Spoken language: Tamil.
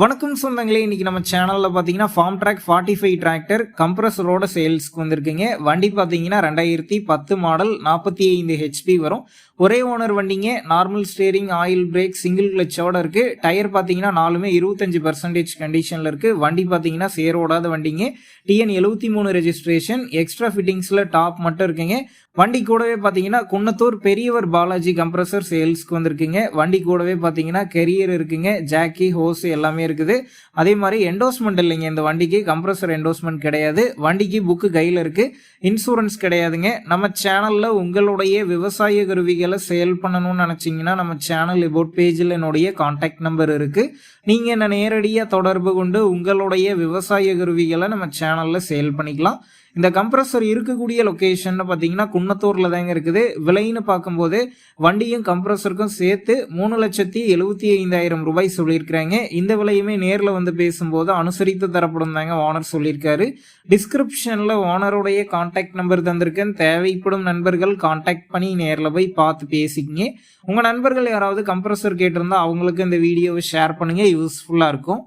வணக்கம் சொந்தங்களே இன்றைக்கி நம்ம சேனலில் பார்த்தீங்கன்னா farm track forty five tractor கம்ப்ரஸரோட சேல்ஸ்க்கு வந்திருக்குங்க. வண்டி பார்த்தீங்கன்னா ரெண்டாயிரத்தி பத்து மாடல் நாற்பத்தி ஐந்து ஹெச்பி வரும். ஒரே ஓனர் வண்டிங்க normal steering oil brake single கிளச்சோட இருக்குது டயர் பார்த்தீங்கன்னா நாலுமே இருபத்தஞ்சு பர்சன்டேஜ் கண்டிஷனில் இருக்குது வண்டி பார்த்தீங்கன்னா சேரோடாத வண்டிங்க. டிஎன் எழுபத்தி மூணு ரெஜிஸ்ட்ரேஷன் எக்ஸ்ட்ரா ஃபிட்டிங்ஸில் டாப் மட்டும் இருக்குங்க. வண்டி கூடவே பார்த்தீங்கன்னா குன்னத்தூர் பெரியவர் பாலாஜி கம்ப்ரஸர் சேல்ஸ்க்கு வந்திருக்குங்க. வண்டி கூடவே பார்த்தீங்கன்னா கெரியர் இருக்குங்க. ஜாக்கி ஹோஸ் எல்லாமே இருக்குது. அதே மாதிரி என்டோஸ்மெண்ட் இல்லைங்க. இந்த வண்டிக்கு கம்ப்ரஸர் என்டோஸ்மெண்ட் கிடையாது. வண்டிக்கு புக்கு கையில் இருக்குது இன்சூரன்ஸ் கிடையாதுங்க. நம்ம சேனலில் உங்களுடைய விவசாய கருவிகளை சேல் பண்ணணும்னு நினச்சிங்கன்னா நம்ம சேனல் இபோட் பேஜில் என்னுடைய காண்டாக்ட் நம்பர் இருக்குது நீங்கள் என்னை நேரடியாக தொடர்பு கொண்டு உங்களுடைய விவசாய கருவிகளை நம்ம சேனலில் சேல் பண்ணிக்கலாம். இந்த கம்ப்ரஸர் இருக்கக்கூடிய லொக்கேஷன் பார்த்தீங்கன்னா குன்னத்தூர்ல தாங்க இருக்குது. விலைன்னு பார்க்கும்போது வண்டியும் கம்ப்ரஸருக்கும் சேர்த்து மூணு லட்சத்தி எழுபத்தி ஐந்தாயிரம் ரூபாய் சொல்லியிருக்கிறாங்க. இந்த விலையுமே நேரில் வந்து பேசும்போது அனுசரித்து தரப்படும் தாங்க ஓனர் சொல்லியிருக்காரு. டிஸ்கிரிப்ஷனில் ஓனருடைய கான்டாக்ட் நம்பர் தந்திருக்கேன். தேவைப்படும் நண்பர்கள் கான்டாக்ட் பண்ணி நேரில் போய் பார்த்து பேசிக்கிங்க. உங்கள் நண்பர்கள் யாராவது கம்ப்ரஸர் கேட்டிருந்தா அவங்களுக்கு இந்த வீடியோவை ஷேர் பண்ணுங்க. யூஸ்ஃபுல்லாக இருக்கும்.